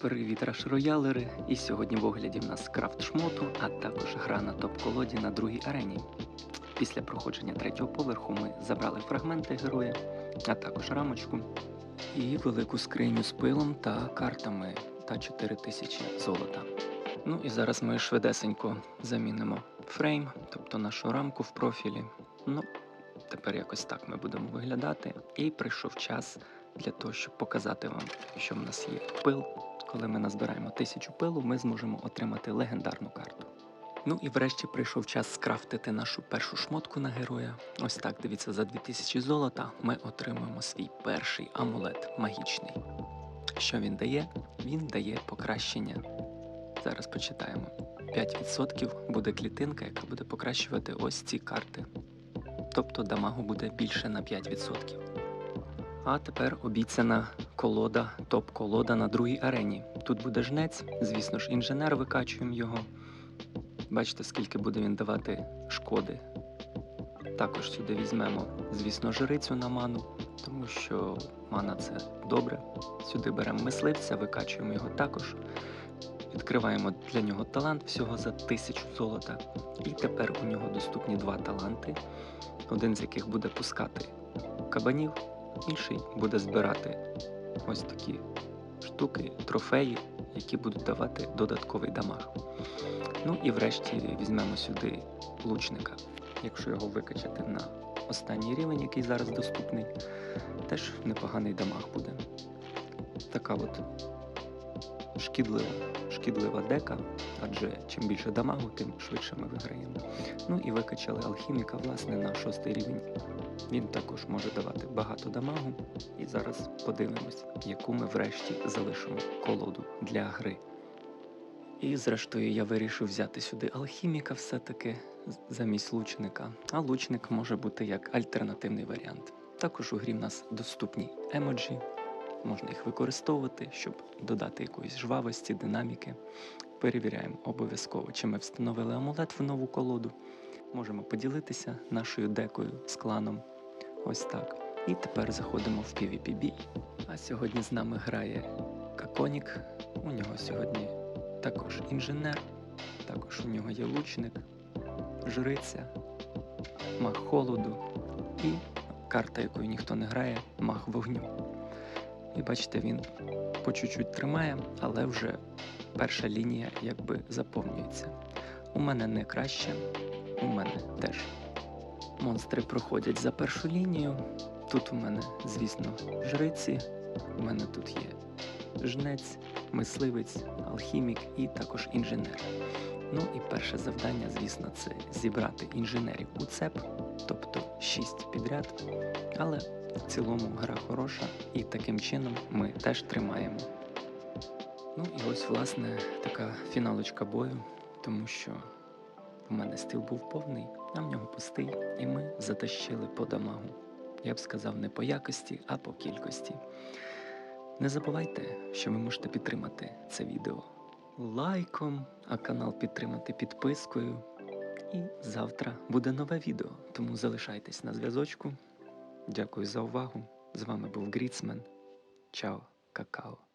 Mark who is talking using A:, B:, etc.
A: Привіт, раш-роялери! І сьогодні в огляді в нас крафт шмоту, а також гра на топ-колоді на другій арені. Після проходження третього поверху ми забрали фрагменти героя, а також рамочку і велику скриню з пилом та картами та 4000 золота. Ну і зараз ми швидесенько замінимо фрейм, тобто нашу рамку в профілі. Ну, тепер якось так ми будемо виглядати. І прийшов час для того, щоб показати вам, що в нас є пил. Коли ми назбираємо тисячу пилу, ми зможемо отримати легендарну карту. Ну і врешті прийшов час скрафтити нашу першу шмотку на героя. Ось так, дивіться, за 2000 золота ми отримуємо свій перший амулет магічний. Що він дає? Він дає покращення. Зараз почитаємо. 5% буде клітинка, яка буде покращувати ось ці карти. Тобто дамагу буде більше на 5%. А тепер обіцяна колода, топ-колода на другій арені. Тут буде жнець, звісно ж, інженер, викачуємо його. Бачите, скільки буде він давати шкоди. Також сюди візьмемо, звісно, жрицю на ману, тому що мана це добре. Сюди беремо мисливця, викачуємо його також. Відкриваємо для нього талант всього за тисячу золота. І тепер у нього доступні два таланти, один з яких буде пускати кабанів, інший буде збирати ось такі штуки, трофеї, які будуть давати додатковий дамаг. Ну і врешті візьмемо сюди лучника. Якщо його викачати на останній рівень, який зараз доступний, теж непоганий дамаг буде. Така от шкідлива, шкідлива дека, адже чим більше дамагу, тим швидше ми виграємо. Ну і викачали алхіміка, власне, на шостий рівень. Він також може давати багато дамагу. І зараз подивимось, яку ми врешті залишимо колоду для гри. І зрештою я вирішив взяти сюди алхіміка все-таки замість лучника. А лучник може бути як альтернативний варіант. Також у грі в нас доступні емоджі, можна їх використовувати, щоб додати якоїсь жвавості, динаміки. Перевіряємо обов'язково, чи ми встановили амулет в нову колоду. Можемо поділитися нашою декою з кланом. Ось так. І тепер заходимо в PvP бій. А сьогодні з нами грає Каконік. У нього сьогодні також інженер, також у нього є лучник, жриця, маг холоду і карта, якою ніхто не грає, маг вогню. І бачите, він по чуть-чуть тримає, але вже перша лінія якби заповнюється. У мене не краще, у мене теж. Монстри проходять за першу лінію. Тут у мене, звісно, жриці, у мене тут є жнець, мисливець, алхімік і також інженер. Ну і перше завдання, звісно, це зібрати інженерів у цеп, тобто 6 підряд. Але в цілому гра хороша, і таким чином ми теж тримаємо. Ну і ось, власне, така фіналочка бою, тому що у мене стил був повний, а в нього пустий, і ми затащили по дамагу. Я б сказав, не по якості, а по кількості. Не забувайте, що ви можете підтримати це відео лайком, а канал підтримати підпискою. І завтра буде нове відео, тому залишайтесь на зв'язочку. Дякую за увагу. З вами був Гріцмен. Чао, какао.